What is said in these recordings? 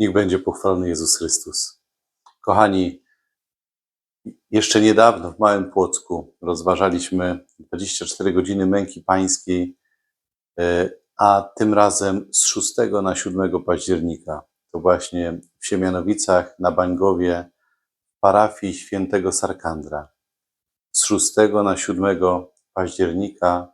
Niech będzie pochwalony Jezus Chrystus. Kochani, jeszcze niedawno w Małym Płocku rozważaliśmy 24 godziny męki pańskiej, e, a tym razem z 6 na 7 października. To właśnie w Siemianowicach na Bańgowie, parafii świętego Sarkandra. Z 6 na 7 października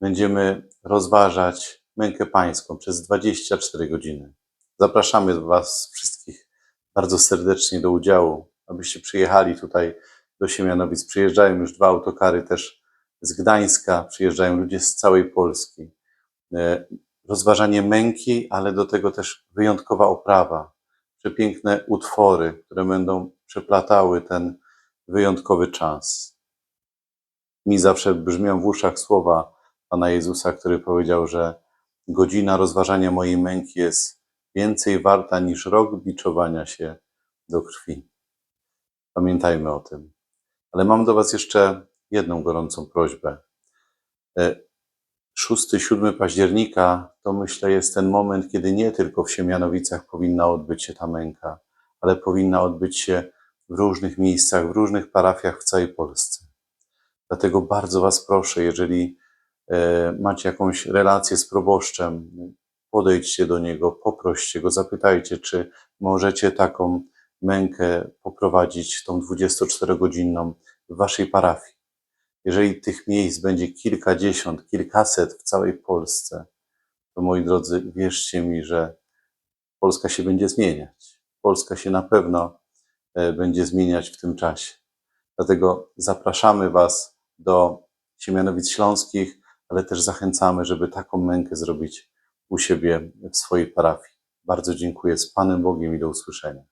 będziemy rozważać mękę pańską przez 24 godziny. Zapraszamy Was wszystkich bardzo serdecznie do udziału, abyście przyjechali tutaj do Siemianowic. Przyjeżdżają już dwa autokary też z Gdańska, przyjeżdżają ludzie z całej Polski. E, Rozważanie męki, ale do tego też wyjątkowa oprawa, przepiękne utwory, które będą przeplatały ten wyjątkowy czas. Mi zawsze brzmią w uszach słowa Pana Jezusa, który powiedział, że godzina rozważania mojej męki jest więcej warta niż rok biczowania się do krwi. Pamiętajmy o tym. Ale mam do Was jeszcze jedną gorącą prośbę. 6-7 października to myślę jest ten moment, kiedy nie tylko w Siemianowicach powinna odbyć się ta męka, ale powinna odbyć się w różnych miejscach, w różnych parafiach w całej Polsce. Dlatego bardzo Was proszę, jeżeli e, macie jakąś relację z proboszczem, podejdźcie do niego, poproście go, zapytajcie, czy możecie taką mękę poprowadzić, tą 24-godzinną w Waszej parafii. Jeżeli tych miejsc będzie kilkadziesiąt, kilkaset w całej Polsce, to moi drodzy, wierzcie mi, że Polska się będzie zmieniać. Polska się na pewno e, będzie zmieniać w tym czasie. Dlatego zapraszamy Was do Siemianowic Śląskich, ale też zachęcamy, żeby taką mękę zrobić u siebie w swojej parafii. Bardzo dziękuję z Panem Bogiem i do usłyszenia.